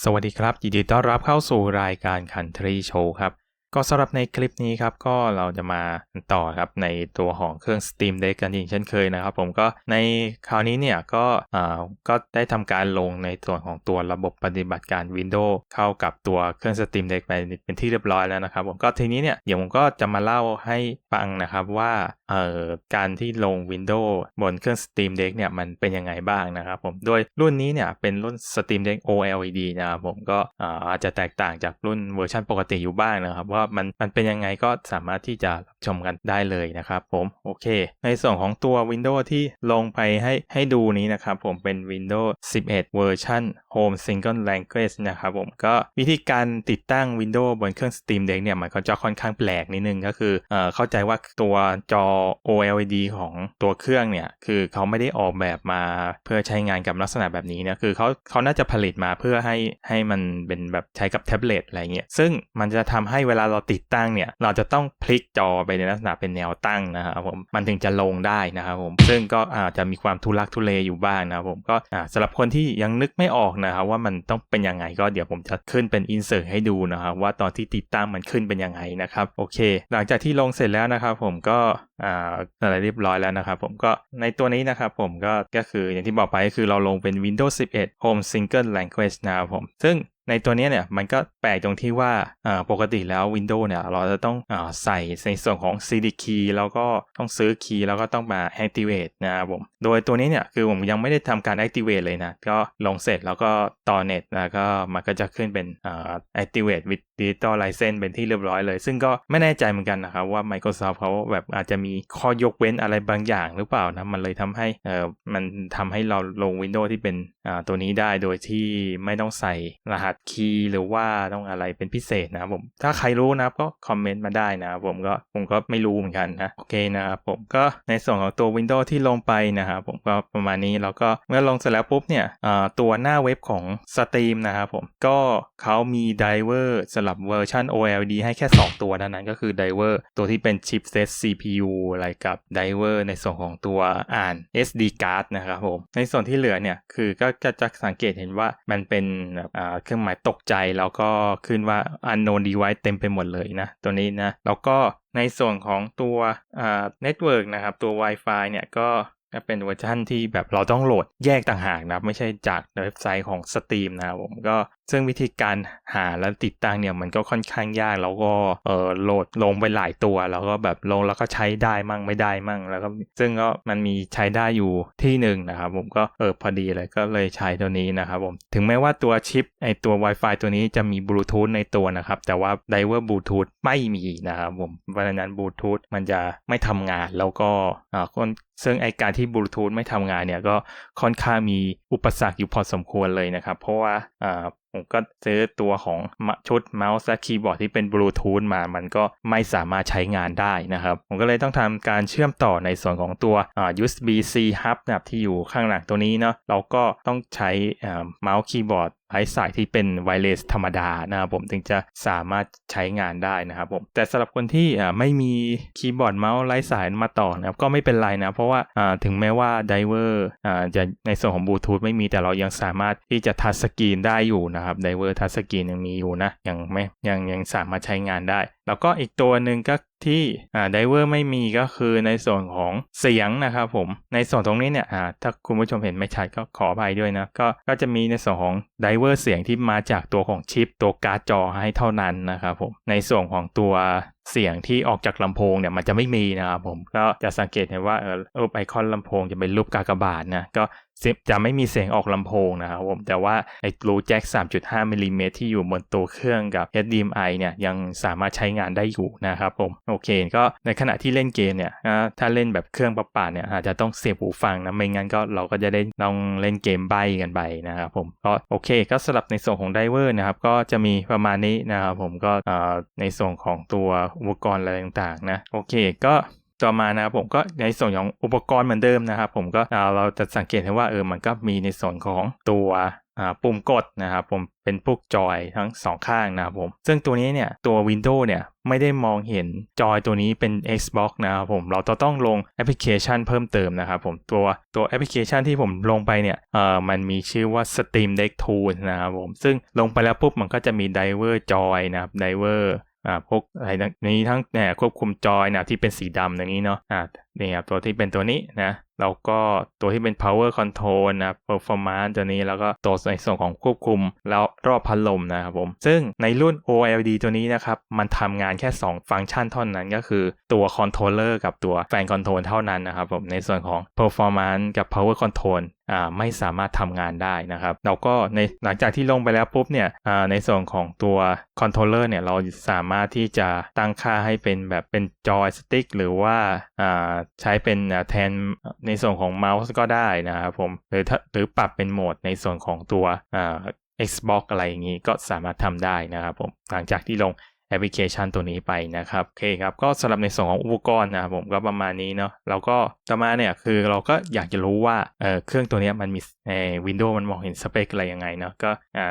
สวัสดีครับ ยินดีต้อนรับเข้าสู่รายการ Country Show ครับ ก็สำหรับในคลิปนี้ครับก็เราจะมาต่อครับในตัวของเครื่อง Steam Deck กันอีกเช่นเคยนะครับผมก็ในคราวนี้เนี่ยก็อ่าก็ได้ทำการลงในส่วนของตัวระบบปฏิบัติการ Windows เข้ากับตัวเครื่อง Steam Deck ไปเป็นที่เรียบร้อยแล้วนะครับผมก็ทีนี้เนี่ยเดี๋ยวผมก็จะมาเล่าให้ฟังนะครับว่าเอ่อการที่ลง Windows บนเครื่อง Steam Deck เนี่ยมันเป็นยังไงบ้างนะครับผมโดยรุ่นนี้เนี่ยเป็นรุ่น Steam Deck OLED นะครับผมก็อ่าอาจจะแตกต่างจากรุ่นเวอร์ชันปกติอยู่บ้างนะครับว่ามันมันเป็นยังไงก็สามารถที่จะรับชมกันได้เลยนะครับผมโอเค ในส่วนของตัว Windows ที่ลงไปให้ให้ดูนี้นะครับผมเป็น Windows 11 เวอร์ชัน Home Single Language นะครับผมก็วิธีการติดตั้ง Windows บนเครื่อง Steam Deck เนี่ยมันก็จะค่อนข้างแปลกนิดนึงก็คือเอ่อเข้าใจว่าตัวจอ OLED ของตัวเครื่องเนี่ยคือเขาไม่ได้ออกแบบมาเพื่อใช้งานกับลักษณะแบบนี้นะคือเขาเขาน่าจะผลิตมาเพื่อให้ให้มันเป็นแบบใช้กับแท็บเล็ตอะไรเงี้ยซึ่งมันจะทำให้เวลาเราติดตั้งเนี่ยเราจะต้องพลิกจอไปในลักษณะเป็นแนวตั้งนะครับผมมันถึงจะลงได้นะครับผมซึ่งก็อาจจะมีความทุลักทุเลอยู่บ้างนะครับผมก็อ่าสำหรับคนที่ยังนึกไม่ออกนะครับว่ามันต้องเป็นยังไงก็เดี๋ยวผมจะขึ้นเป็นอินเสิร์ตให้ดูนะครับว่าตอนที่ติดตั้งมันขึ้นเป็นยังไงนะครับโอเค หลังจากที่ลงเสร็จแล้วนะครับผมก็อะไรเรียบร้อยแล้วนะครับผมก็ในตัวนี้นะครับผมก็ก็คืออย่างที่บอกไปก็คือเราลงเป็น Windows 11 Home Single Language นะครับผมซึ่ง ในตัวนี้เนี่ยมันก็แปลกตรงที่ว่าปกติแล้ว Windows เนี่ยเราจะต้องอใส่ในส่วนของ CD key แล้วก็ต้องซื้อ key แล้วก็ต้องมา activate นะครับผม โดยตัวนี้เนี่ยคือผมยังไม่ได้ทำการ activate เลยนะ ก็ลงเสร็จแล้วก็ต่อเน็ตแล้วก็มันก็จะขึ้นเป็น activate with digital license เป็นที่เรียบร้อยเลย ซึ่งก็ไม่แน่ใจเหมือนกันนะครับว่า Microsoft เขาแบบอาจจะมีข้อยกเว้นอะไรบางอย่างหรือเปล่านะมันเลยทำให้มันทำให้เราลง Windows ที่เป็นตัวนี้ได้โดยที่ไม่ต้องใส่รหัสคีย์หรือว่าต้องอะไรเป็นพิเศษนะครับผม ถ้าใครรู้นะครับก็คอมเมนต์มาได้นะครับผมก็ผมก็ไม่รู้เหมือนกันนะโอเคนะครับผมก็ในส่วนของตัว Windows ที่ลงไปนะครับผมก็ประมาณนี้แล้วก็เมื่อลงเสร็จแล้วปุ๊บเนี่ยตัวหน้าเว็บของ Steam นะครับผมก็เขามีไดเวอร์สำหรับเวอร์ชัน OLED ให้แค่ 2 ตัวเท่านั้นก็คือไดเวอร์ตัวที่เป็นชิปเซต CPU อะไรกับไดเวอร์ในส่วนของตัวอ่าน SD card นะครับผมในส่วนที่เหลือเนี่ยคือก็จะสังเกตเห็นว่ามันเป็นเครื่องหมายตกใจแล้วก็ขึ้นว่า unknown device เต็มไปหมดเลยนะ ตัวนี้นะ แล้วก็ในส่วนของตัวเน็ตเวิร์กนะครับ ตัว Wi-Fi เนี่ยก็ ก็เป็นเวอร์ชันที่แบบเราต้องโหลดแยกต่างหากนะไม่ใช่จากเว็บไซต์ของ Steam นะครับผมก็ซึ่งวิธีการหาและติดตั้งเนี่ยมันก็ค่อนข้างยากแล้วก็เออโหลดลงไปหลายตัว แล้วก็แบบลงแล้วก็ใช้ได้มั่งไม่ได้มั่งแล้วก็ซึ่งก็มันมีใช้ได้อยู่ที่หนึ่งนะครับผมก็เออพอดีเลยก็เลยใช้ตัวนี้นะครับผมถึงแม้ว่าตัวชิปไอตัว Wi-Fi ตัวนี้จะมีบลูทูธในตัวนะครับแต่ว่าไดเวอร์บลูทูธไม่มีนะครับผมเพราะฉะนั้นบลูทูธมันจะไม่ทำงานแล้วก็อ่าคนซึ่งไอการที่ที่บลูทูธไม่ทำงานเนี่ยก็ค่อนข้างมีอุปสรรคอยู่พอสมควรเลยนะครับ เพราะว่าอ่าผมก็ซื้อตัวของชุดเมาส์และคีย์บอร์ดที่เป็นบลูทูธมา มันก็ไม่สามารถใช้งานได้นะครับ ผมก็เลยต้องทำการเชื่อมต่อในส่วนของตัว USB-C hub นะครับที่อยู่ข้างหลังตัวนี้เนาะเราก็ต้องใช้เมาส์คีย์บอร์ด ไร้สายที่เป็นไวเลสธรรมดานะครับผมถึงจะสามารถใช้งานได้นะครับผมแต่สำหรับคนที่ไม่มีคีย์บอร์ดเมาส์ไร้สายมาต่อนะครับก็ไม่เป็นไรนะ เพราะว่าถึงแม้ว่าไดเวอร์จะในส่วนของบลูทูธไม่มีแต่เรายังสามารถที่จะทัชสกรีนได้อยู่นะครับไดเวอร์ทัชสกรีนยังมีอยู่นะยังไม่ยังยังสามารถใช้งานได้แล้วก็อีกตัวหนึ่งก็ที่อ่าไดเวอร์ไม่มีก็คือในส่วนของเสียงนะครับผมในส่วนตรงนี้เนี่ยอ่าถ้าคุณผู้ชมเห็นไม่ชัดก็ขออภัยด้วยนะก็ก็จะมีในส่วนของไดเวอร์เสียงที่มาจากตัวของชิป ตัวการ์ดจอให้เท่านั้นนะครับผมในส่วนของตัวเสียงที่ออกจากลำโพงเนี่ยมันจะไม่มีนะครับผมก็จะสังเกตเห็นว่าเออรูปไอคอนลำโพงจะเป็นรูปกากบาทนะก็จะไม่มีเสียงออกลำโพงนะครับผมแต่ว่าไอ้รูแจ็ค3.5มิลิเมตรที่อยู่บนตัวเครื่องกับ HDMI เนี่ยยังสามารถใช้งานได้อยู่นะครับผมโอเค ก็ในขณะที่เล่นเกมเนี่ยถ้าเล่นแบบเครื่องประปาเนี่ยอาจจะต้องเสียบหูฟังนะไม่งั้นก็เราก็จะได้ลองเล่นเกมใบกันไปนะครับผมก็โอเค ก็สำหรับในส่วนของไดเวอร์นะครับก็จะมีประมาณนี้นะครับผมก็ในส่วนของตัวอุปกรณ์อะไรต่างๆนะโอเคก็ต่อมานะครับผมก็ในส่วนของอุปกรณ์เหมือนเดิมนะครับ ผมก็เราจะสังเกตเห็นว่าเออมันก็มีในส่วนของตัวปุ่มกดนะครับผมเป็นพวกจอยทั้งสองข้างนะครับผม ซึ่งตัวนี้เนี่ยตัว Windows เนี่ยไม่ได้มองเห็นจอยตัวนี้เป็น Xbox นะครับผมเราต้องลงแอปพลิเคชันเพิ่มเติมนะครับผมตัวตัวแอปพลิเคชันที่ผมลงไปเนี่ยเอ่อมันมีชื่อว่า Steam Deck Tool นะครับผม ซึ่งลงไปแล้วปุ๊บมันก็จะมี Diver Joy นะครับ Diver อ่ อ่าพวกอะไรนี้ทั้งเนี่ยควบคุมจอยนะที่เป็นสีดำอย่างนี้เนาะอ่านี่ครับตัวที่เป็นตัวนี้นะแล้วก็ตัวที่เป็น power control นะ performance ตัวนี้แล้วก็ตัวในส่วนของควบคุมแล้วรอบพัดลมนะครับผมซึ่งในรุ่น OLED ตัวนี้นะครับ มันทำงานแค่ 2 ฟังก์ชันเท่านั้นก็คือตัว controller กับตัว fan control เท่านั้นนะครับผมในส่วนของ performance กับ power control ไม่สามารถทำงานได้นะครับเราก็ในหลังจากที่ลงไปแล้วปุ๊บเนี่ยในส่วนของตัวคอนโทรลเลอร์เนี่ยเราสามารถที่จะตั้งค่าให้เป็นแบบเป็นจอยสติ๊กหรือว่าาใช้เป็นแทนในส่วนของเมาส์ก็ได้นะครับผมหรือหรือปรับเป็นโหมดในส่วนของตัว Xbox อะไรอย่างนี้ก็สามารถทำได้นะครับผมหลังจากที่ลง แอปพลิเคชันตัวนี้ไปนะครับโอเคครับก็สำหรับในส่วนของอุปกรณ์นะครับผมก็ประมาณนี้เนาะแล้วก็ต่อมาเนี่ยคือเราก็อยากจะรู้ว่าเเครื่องตัวนี้มันมีเออวินโดว์มันมองเห็นสเปคอะไรยังไงเนาะก็อ่า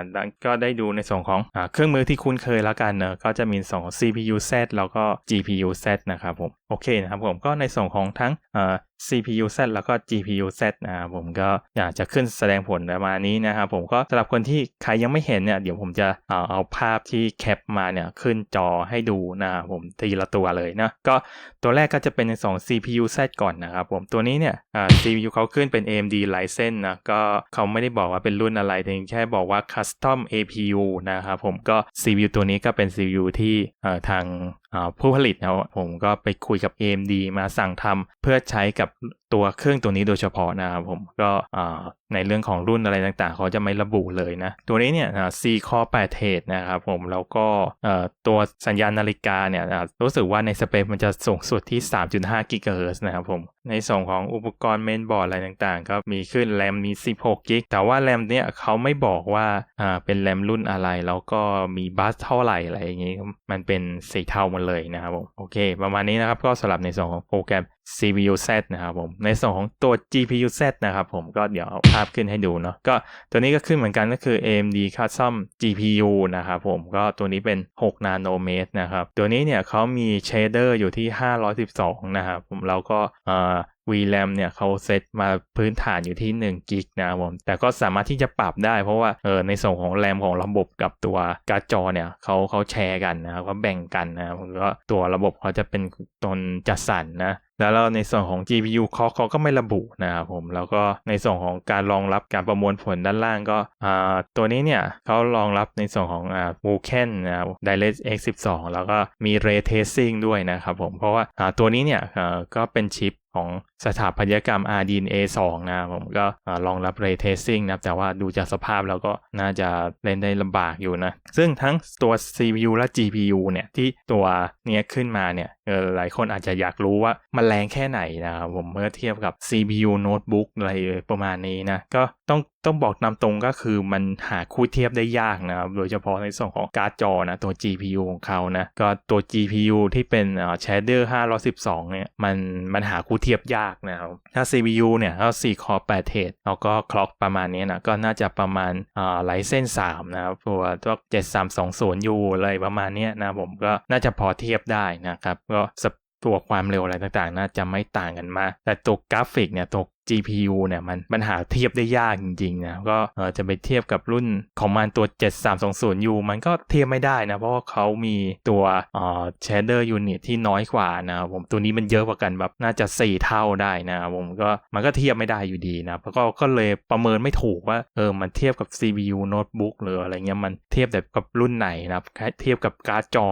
ก็ได้ดูในส่วนของอเครื่องมือที่คุ้นเคยแล้วกันเนาะก็จะมีส่วนของ CPU Z แล้วก็ GPU Z นะครับผมโอเคนะครับผมก็ในส่วนของทั้งอ่า CPU Z แล้วก็ GPU Z นะครับผมก็อยากจะขึ้นแสดงผลประมาณนี้นะครับผมก็สำหรับคนที่ใครยังไม่เห็นเนี่ยเดี๋ยวผมจะเอาเอาภาพที่แคปมาเนี่ยขึ้นจอให้ดูนะครับผมทีละตัวเลยนะก็ตัวแรกก็จะเป็นในสอง CPU Z ก่อนนะครับผมตัวนี้เนี่ยอ่า CPU เขาขึ้นเป็น AMD Ryzen นะก็เขาไม่ได้บอกว่าเป็นรุ่นอะไรแต่แค่บอกว่า Custom APU นะครับผมก็ CPU ตัวนี้ก็เป็น CPU ที่ทาง ผู้ผลิตนะผมก็ไปคุยกับ AMD มาสั่งทำเพื่อใช้กับตัวเครื่องตัวนี้โดยเฉพาะนะครับผมก็ในเรื่องของรุ่นอะไรต่างๆ เขาจะไม่ระบุเลยนะ ตัวนี้เนี่ย C Core 8 t นะครับผมแล้วก็ตัวสัญญาณนาฬิกาเนี่ยรู้สึกว่าในสเปคมันจะสูงสุดที่ 3.5 GHz นะครับผมในส่วนของอุปกรณ์เมนบอร์ดอะไรต่างๆก็มีขึ้นแรมมี 16 g b แต่ว่าแรมเนี่ยเขาไม่บอกว่าอ่าเป็นแรมรุ่นอะไร แล้วก็มีบัสเท่าไหร่อะไรอย่างงี้มันเป็นสีเทาหมดเลยนะครับผมโอเค ประมาณนี้นะครับก็สำหรับในส่วนของโปรแกรม CPU Z นะครับผม ในส่วนของตัว GPU Z นะครับผมก็เดี๋ยวเอาภาพขึ้นให้ดูเนาะก็ตัวนี้ก็ขึ้นเหมือนกันก็คือ AMD Custom GPU นะครับผมก็ตัวนี้เป็น 6 นาโนเมตรนะครับ ตัวนี้เนี่ยเขามีเชเดอร์อยู่ที่ 512 นะครับผมแล้วก็เอ่อ VRAM เนี่ยเขาเซตมาพื้นฐานอยู่ที่1กิกนะครับผมแต่ก็สามารถที่จะปรับได้เพราะว่าเออในส่วนของแรมของระบบกับตัวการ์ดจอเนี่ยเขาเขาแชร์กันนะครับเขาแบ่งกันนะครับก็ตัวระบบเขาจะเป็นตนจัดสรรนะ แล้วในส่วนของ GPU เขาเขาก็ไม่ระบุนะครับผม แล้วก็ในส่วนของการรองรับการประมวลผลด้านล่างก็ตัวนี้เนี่ยเขารองรับในส่วนของ Vulkan นะครับ DirectX 12 แล้วก็มี Ray Tracing ด้วยนะครับผม เพราะว่าตัวนี้เนี่ยก็เป็นชิปของ สถาปัตยกรรม RDNA 2 นะผมก็รองรับ Ray Tracing นะแต่ว่าดูจากสภาพแล้วก็น่าจะเล่นได้ลำบากอยู่นะ ซึ่งทั้งตัว CPU และ GPU เนี่ย ที่ตัวเนี้ยขึ้นมาเนี่ยหลายคนอาจจะอยากรู้ว่ามันแรงแค่ไหนนะครับผมเมื่อเทียบกับ CPU Notebook อะไรประมาณนี้นะ ก็ต้องต้องบอกนำตรงก็คือมันหาคู่เทียบได้ยากนะครับ โดยเฉพาะในส่วนของการ์ดจอนะ ตัว GPU ของเขานะ ก็ตัว GPU ที่เป็น Shader 512เนี่ยมันมันหาคู่เทียบยากนะครับ ถ้า CPU เนี่ยถ้า4 Core 8 t h r e a แล้วก็คล็อกประมาณนี้นะก็น่าจะประมาณอ่าไลเส้น3นะครับตัวตัว 7320U อะไรประมาณนี้นะผมก็น่าจะพอเทียบได้นะครับ ก็ตัวความเร็วอะไรต่างๆ น่าจะไม่ต่างกันมาก แต่ตัวกราฟิกเนี่ยตัว GPU เนี่ยมันมันหาเทียบได้ยากจริงๆนะก็จะไปเทียบกับรุ่นของมันตัว 7320U มันก็เทียบไม่ได้นะ เพราะว่าเขามีตัวเอ่อ shader unit ที่น้อยกว่านะผมตัวนี้มันเยอะกว่ากันแบบน่าจะ 4 เท่าได้นะผมก็มันก็เทียบไม่ได้อยู่ดีนะแล้วก็ก็เลยประเมินไม่ถูกว่าเออมันเทียบกับ CPU notebook หรืออะไรเงี้ยมันเทียบแบบกับรุ่นไหนนะเทียบกับการ์ดจอ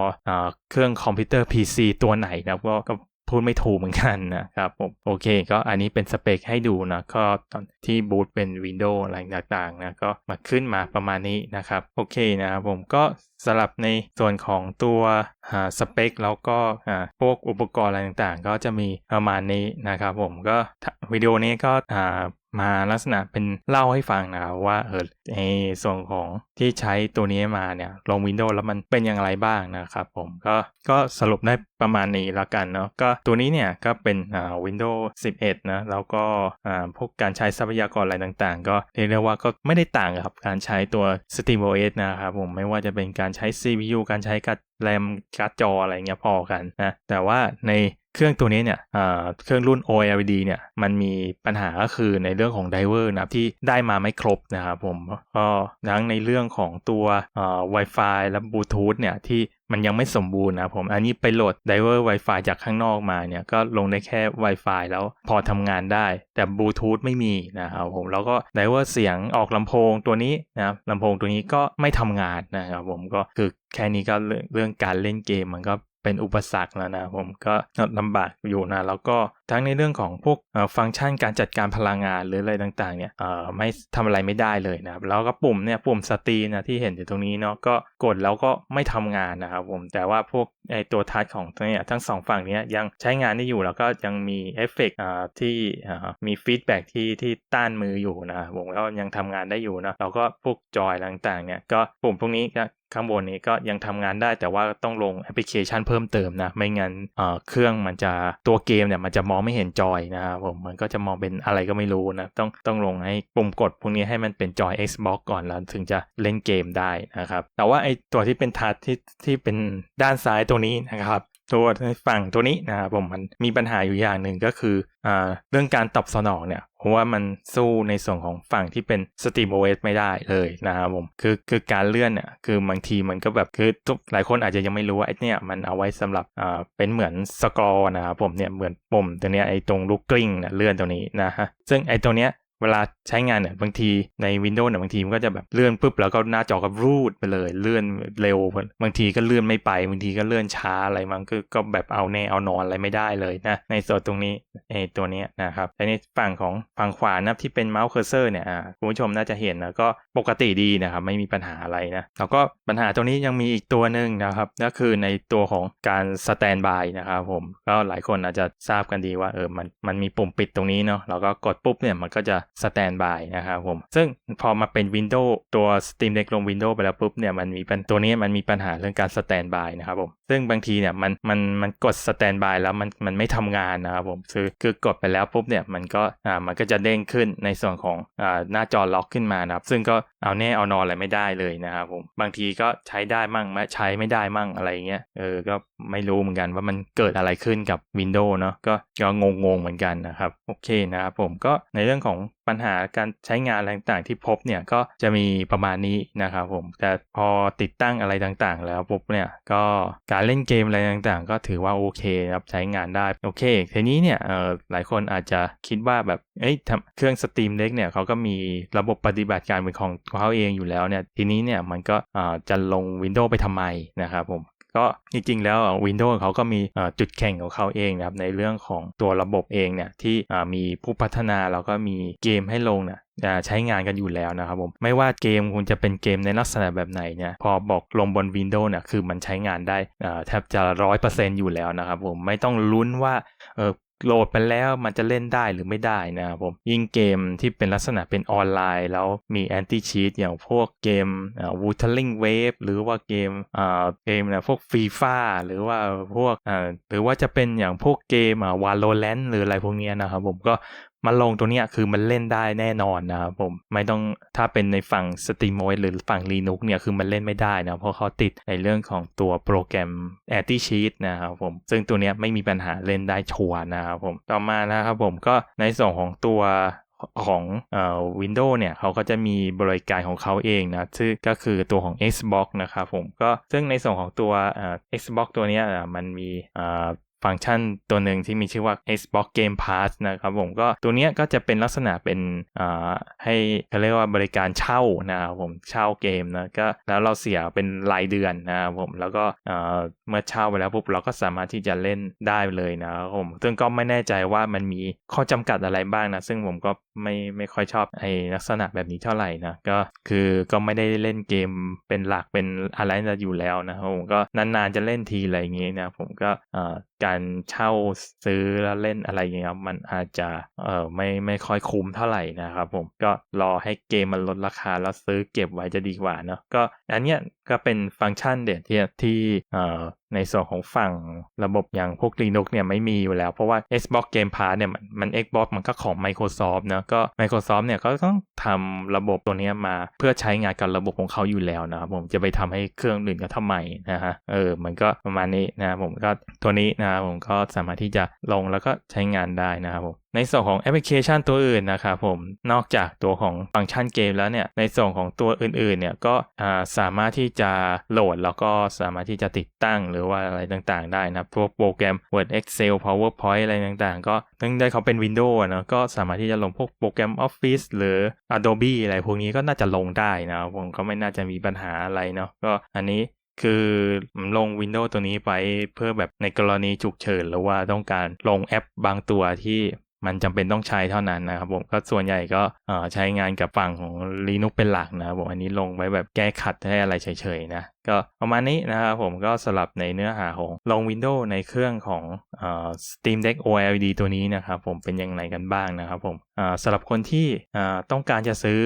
เครื่องคอมพิวเตอร์ PC ตัวไหนนะก็ พูดไม่ถูกเหมือนกันนะครับผมโอเค ก็อันนี้เป็นสเปคให้ดูนะก็ตอนที่บูตเป็น Windows อะไรต่างๆนะก็มาขึ้นมาประมาณนี้นะครับโอเคนะครับผมก็สำหรับในส่วนของตัวอ่าสเปคแล้วก็อ่าพวกอุปกรณ์อะไรต่างๆ ก็จะมีประมาณนี้นะครับผมก็วิดีโอนี้ก็อ่ามาลักษณะเป็นเล่าให้ฟังนะครับว่าเออในส่วนของที่ใช้ตัวนี้มาเนี่ยลง Windows แล้วมันเป็นอย่างไรบ้างนะครับผมก็ก็สรุปได้ ประมาณนี้ละกันเนาะก็ตัวนี้เนี่ยก็เป็นอ่า Windows 11 นะ แล้วก็อ่าพวกการใช้ทรัพยากรอะไรต่างๆ ก็เรียกได้ว่าก็ไม่ได้ต่างกับการใช้ตัว SteamOS นะครับผมไม่ว่าจะเป็นการใช้ CPU การใช้การ์ดแรมการ์ดจออะไรเงี้ยพอกันนะแต่ว่าในเครื่องตัวนี้เนี่ยเครื่องรุ่น OLED เนี่ยมันมีปัญหาก็คือในเรื่องของไดเวอร์นะครับที่ได้มาไม่ครบนะครับผมก็ทั้งในเรื่องของตัว Wi-Fi และบลูทูธเนี่ยที่ มันยังไม่สมบูรณ์นะผม อันนี้ไปโหลดไดเวอร์ Wi-Fi จากข้างนอกมาเนี่ย ก็ลงได้แค่ Wi-Fi แล้วพอทำงานได้ แต่บลูทูธไม่มีนะครับผม แล้วก็ไดเวอร์เสียงออกลำโพงตัวนี้นะลำโพงตัวนี้ก็ไม่ทำงานนะครับผมก็คือแค่นี้ก็เรื่องการเล่นเกมมันก็เป็นอุปสรรคแล้วนะผมก็ลำบากอยู่นะ แล้วก็ ทั้งในเรื่องของพวกฟังก์ชันการจัดการพลังงานหรืออะไรต่างๆเนี่ยไม่ทำอะไรไม่ได้เลยนะครับแล้วก็ปุ่มเนี่ยปุ่มสตรีนะที่เห็นอยู่ตรงนี้เนาะก็กดแล้วก็ไม่ทำงานนะครับผมแต่ว่าพวกไอตัวทัชของตัวนี้ทั้งสองฝั่งนี้ยังใช้งานได้อยู่แล้วก็ยังมีเอฟเฟกที่มีฟีดแบ็ที่ที่ต้านมืออยู่นะผมก็ยังทำงานได้อยู่นะแล้วก็พวกจอยต่างๆเนี่ยก็ปุ่มพวกนี้ข้างบนนี้ก็ยังทำงานได้แต่ว่าต้องลงแอปพลิเคชันเพิ่มเติมนะไม่งั้นเครื่องมันจะตัวเกมเนี่ยมันจะมององไม่เห็นจอยนะครับผมมันก็จะมองเป็นอะไรก็ไม่รู้นะต้องต้องลงให้ปุ่มกดพวกนี้ให้มันเป็นจอย Xbox ก่อนแล้วถึงจะเล่นเกมได้นะครับแต่ว่าไอตัวที่เป็นทัชที่ที่เป็นด้านซ้ายตัวนี้นะครับ ตัวฝั่งตัวนี้นะครับผมมันมีปัญหาอยู่อย่างหนึ่งก็คืออเรื่องการตอบสนองเนี่ยเพราะว่ามันสู้ในส่วนของฝั่งที่เป็น SteamOS ไม่ได้เลยนะครับผมคือคือการเลื่อนเนี่ยคือบางทีมันก็แบบคือทุกหลายคนอาจจะยังไม่รู้ว่าไอ้นี่มันเอาไว้สำหรับอ่าเป็นเหมือนสกอร์นะครับผมเนี่ยเหมือนปุ่มตัวเนี้ยไอ้ตรงลูกกลิ้งเนี่ยเลื่อนตัวนี้นะฮะซึ่งไอ้ตัวเนี้ย เวลาใช้งานเนี่ยบางทีใน Windows เนี่ยบางทีมันก็จะแบบเลื่อนปุ๊บแล้วก็หน้าจอก็รูดไปเลย เลื่อนเร็ว บางทีก็เลื่อนไม่ไป บางทีก็เลื่อนช้าอะไรมันก็ก็แบบเอาแน่เอานอนอะไรไม่ได้เลยนะในส่วนตรงนี้ไอ้ตัวนี้นะครับแต่ในฝั่งของฝั่งขวานะที่เป็นเมาส์เคอร์เซอร์เนี่ยคุณผู้ชมน่าจะเห็นนะก็ปกติดีนะครับไม่มีปัญหาอะไรนะแล้วก็ปัญหาตรงนี้ยังมีอีกตัวหนึ่งนะครับก็คือในตัวของการสแตนบายนะครับผมก็หลายคนอาจจะทราบกันดีว่าเออมันมันมีปุ่มปิดตรงนี้เนาะแล้วก็กดปุ๊บเนี่ยมันก็จะสแตนบายนะครับผม ซึ่งพอมาเป็น Windows ตัว Steam Deck ลง Windows ไปแล้วปุ๊บเนี่ยมันมีตัวนี้มันมีปัญหาเรื่องการสแตนบายนะครับผม ซึ่งบางทีเนี่ยมันมันมันกดสแตนบายแล้วมันมันไม่ทำงานนะครับผมคือคือกดไปแล้วปุ๊บเนี่ยมันก็อ่ามันก็จะเด้งขึ้นในส่วนของอ่าหน้าจอล็อกขึ้นมานะครับ ซึ่งก็เอาแน่เอานอนอะไรไม่ได้เลยนะครับผมบางทีก็ใช้ได้มั่งใช้ไม่ได้มั่งอะไรเงี้ยเออก็ไม่รู้เหมือนกันว่ามันเกิดอะไรขึ้นกับ Windows เนาะก็ก็งงๆเหมือนกันนะครับโอเคนะครับผมก็ในเรื่องของปัญหาการใช้งานอะไรต่างๆที่พบเนี่ยก็จะมีประมาณนี้นะครับผมแต่พอติดตั้งอะไรต่างๆ แล้วปุ๊บเนี่ยก็การเล่นเกมอะไรต่างๆ ก็ถือว่าโอเคครับใช้งานได้โอเคทีนี้เนี่ยเออหลายคนอาจจะคิดว่าแบบเอ้ยเครื่อง Steam Deck เนี่ยเขาก็มีระบบปฏิบัติการเป็นของเขาเองอยู่แล้วเนี่ยทีนี้เนี่ยมันก็จะลง Windows ไปทำไมนะครับผมก็จริงๆ แล้ว Windows เขาก็มีจุดแข่งของเขาเองนะครับในเรื่องของตัวระบบเองเนี่ยที่มีผู้พัฒนาแล้วก็มีเกมให้ลงเนี่ย ใช้งานกันอยู่แล้วนะครับผมไม่ว่าเกมคุณจะเป็นเกมในลักษณะแบบไหนเนี่ยพอบอกลงบน Windows เนี่ยคือมันใช้งานได้แทบจะร้อยเปอร์เซ็นต์อยู่แล้วนะครับผมไม่ต้องลุ้นว่าเออโหลดไปแล้วมันจะเล่นได้หรือไม่ได้นะครับผมยิ่งเกมที่เป็นลักษณะเป็นออนไลน์ แล้วมีแอนตี้ชีตอย่างพวกเกมวูทัลลิงเวฟหรือว่าเกมเกมนะพวกฟีฟ่าหรือว่าพวกหรือว่าจะเป็นอย่างพวกเกมอ่าวาโลแรนหรืออะไรพวกนี้นะครับผมก็มาลงตัวนี้คือมันเล่นได้แน่นอนนะครับผมไม่ต้องถ้าเป็นในฝั่ง SteamOS หรือฝั่ง Linux เนี่ยคือมันเล่นไม่ได้นะเพราะเขาติดในเรื่องของตัวโปรแกรม Anti Cheat นะครับผมซึ่งตัวนี้ไม่มีปัญหาเล่นได้ชัวนะครับผมต่อมานะครับผมก็ในส่วนของตัวของเอ่อ Windows เนี่ยเขาก็จะมีบริการของเขาเองนะซึ่งก็คือตัวของ Xbox นะครับผมก็ซึ่งในส่วนของตัวเอ่อ Xbox ตัวนี้มันมีเอ่อ ฟังก์ชันตัวหนึ่งที่มีชื่อว่า Xbox Game Pass นะครับผมก็ตัวเนี้ยก็จะเป็นลักษณะเป็นอ่าให้เขาเรียกว่าบริการเช่านะครับผมเช่าเกมนะก็แล้วเราเสียเป็นรายเดือนนะครับผมแล้วก็เอ่อเมื่อเช่าไปแล้วปุ๊บเราก็สามารถที่จะเล่นได้เลยนะครับผมซึ่งก็ไม่แน่ใจว่ามันมีข้อจำกัดอะไรบ้างนะ ซึ่งผมก็ไม่ไม่ค่อยชอบไอ้ลักษณะแบบนี้เท่าไหร่นะก็คือก็ไม่ได้เล่นเกมเป็นหลักเป็นอะไรนั่นอยู่แล้วนะครับผมก็นานๆจะเล่นทีอะไรอย่างงี้นะผมก็เอ่อการเช่าซื้อแล้วเล่นอะไรอย่างเงี้ยมันอาจจะเออไม่ไม่ค่อยคุ้มเท่าไหร่นะครับผมก็รอให้เกมมันลดราคาแล้วซื้อเก็บไว้จะดีกว่าเนาะก็อันเนี้ยก็เป็นฟังก์ชันเด็ดที่ที่เอ่อ ในส่วนของฝั่งระบบอย่างพวก Linux เนี่ยไม่มีอยู่แล้ว เพราะว่า Xbox Game Pass เนี่ยมันมัน Xbox มันก็ของ Microsoft นะก็ Microsoft เนี่ยก็ต้องทำระบบตัวนี้มาเพื่อใช้งานกับระบบของเขาอยู่แล้วนะครับผมจะไปทำให้เครื่องอื่นก็ทำไมนะฮะเออมันก็ประมาณนี้นะผมก็ตัวนี้นะผมก็สามารถที่จะลงแล้วก็ใช้งานได้นะครับผมในส่วนของแอปพลิเคชันตัวอื่นนะครับผมนอกจากตัวของฟังก์ชันเกมแล้วเนี่ยในส่วนของตัวอื่นๆเนี่ยก็สามารถที่จะโหลดแล้วก็สามารถที่จะติดตั้งหรือว่าอะไรต่างๆ ได้นะพวกโปรแกรม Word Excel PowerPoint อะไรต่างๆ ก็เนื่องด้วยเขาเป็น Windows เนอะก็สามารถที่จะลงพวกโปรแกรม Office หรือ Adobe อะไรพวกนี้ก็น่าจะลงได้นะผมก็ไม่น่าจะมีปัญหาอะไรเนาะก็อันนี้คือลง Windows ตัวนี้ไปเพื่อแบบในกรณีฉุกเฉินหรือว่าต้องการลงแอปบางตัวที่ มันจำเป็นต้องใช้เท่านั้นนะครับผมก็ส่วนใหญ่ก็ใช้งานกับฝั่งของ Linux เป็นหลักนะครับผมอันนี้ลงไว้แบบแก้ขัดให้อะไรเฉยๆนะก็ประมาณนี้นะครับผมก็สลับในเนื้อหาของลง Windows ในเครื่องของอ Steam Deck OLED ตัวนี้นะครับผมเป็นยังไงกันบ้างนะครับผมสำหรับคนที่ต้องการจะซื้อ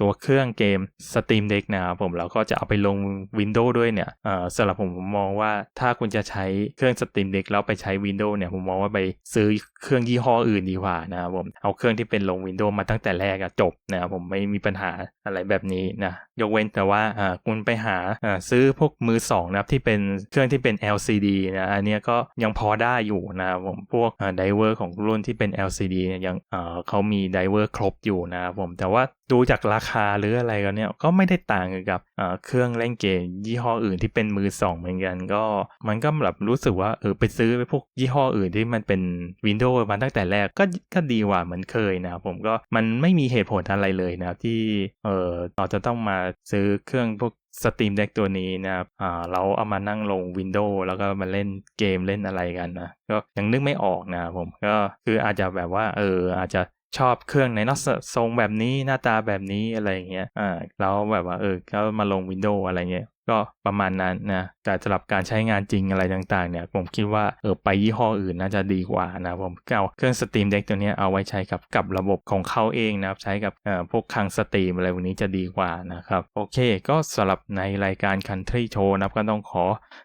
ตัวเครื่องเกม Steam Deck นะครับผมแล้วก็จะเอาไปลง Windows ด้วยเนี่ยเอ่อสำหรับผมผมมองว่าถ้าคุณจะใช้เครื่อง Steam Deck แล้วไปใช้ Windows เนี่ยผมมองว่าไปซื้อเครื่องยี่ห้ออื่นดีกว่านะครับผมเอาเครื่องที่เป็นลง Windows มาตั้งแต่แรกอะจบนะครับผมไม่มีปัญหาอะไรแบบนี้นะยกเว้นแต่ว่าอ่าคุณไปหาอ่าซื้อพวกมือสองนะครับที่เป็นเครื่องที่เป็น LCD นะอันนี้ก็ยังพอได้อยู่นะครับผมพวกไดเวอร์ของรุ่นที่เป็น LCD เนี่ยยังเอ่อเขามีไดเวอร์ครบอยู่นะครับผมแต่ว่า ดูจากราคาหรืออะไรกันเนี่ยก็ไม่ได้ต่างกับเครื่องเล่นเกมยี่ห้ออื่นที่เป็นมือสองเหมือนกันก็มันก็แบบรู้สึกว่าเออไปซื้อไปพวกยี่ห้ออื่นที่มันเป็น Windows มาตั้งแต่แรกก็ก็ดีกว่าเหมือนเคยนะครับผมก็มันไม่มีเหตุผลอะไรเลยนะครับที่เออเราจะต้องมาซื้อเครื่องพวก Steam Deck ตัวนี้นะครับอ่าเราเอามานั่งลง Windows แล้วก็มาเล่นเกมเล่นอะไรกันนะ ก็ยังนึกไม่ออกนะครับผม ก็คืออาจจะแบบว่าเอออาจจะ ชอบเครื่องในนอกทรงแบบนี้หน้าตาแบบนี้อะไรอย่างเงี้ยอ่าแล้วแบบว่าเออก็มาลง Windows อะไรเงี้ย ก็ประมาณนั้นนะแต่สำหรับการใช้งานจริงอะไรต่างๆเนี่ยผมคิดว่าเออไปยี่ห้ออื่นน่าจะดีกว่านะผมก็เอาเครื่อง Steam Deck ตัวนี้เอาไว้ใช้กับกับระบบของเขาเองนะครับใช้กับเอ่อพวกคลังสตรีมอะไรพวกนี้จะดีกว่านะครับโอเค ก็สำหรับในรายการ Country Show นะครับก็ต้องขอ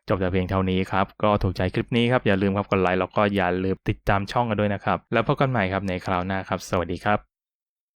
จบแต่เพียงเท่านี้ครับ ก็ถูกใจคลิปนี้ครับอย่าลืมครับกดไลค์แล้วก็อย่าลืมติดตามช่องกันด้วยนะครับ แล้วพบกันใหม่ครับในคราวหน้าครับ สวัสดีครับ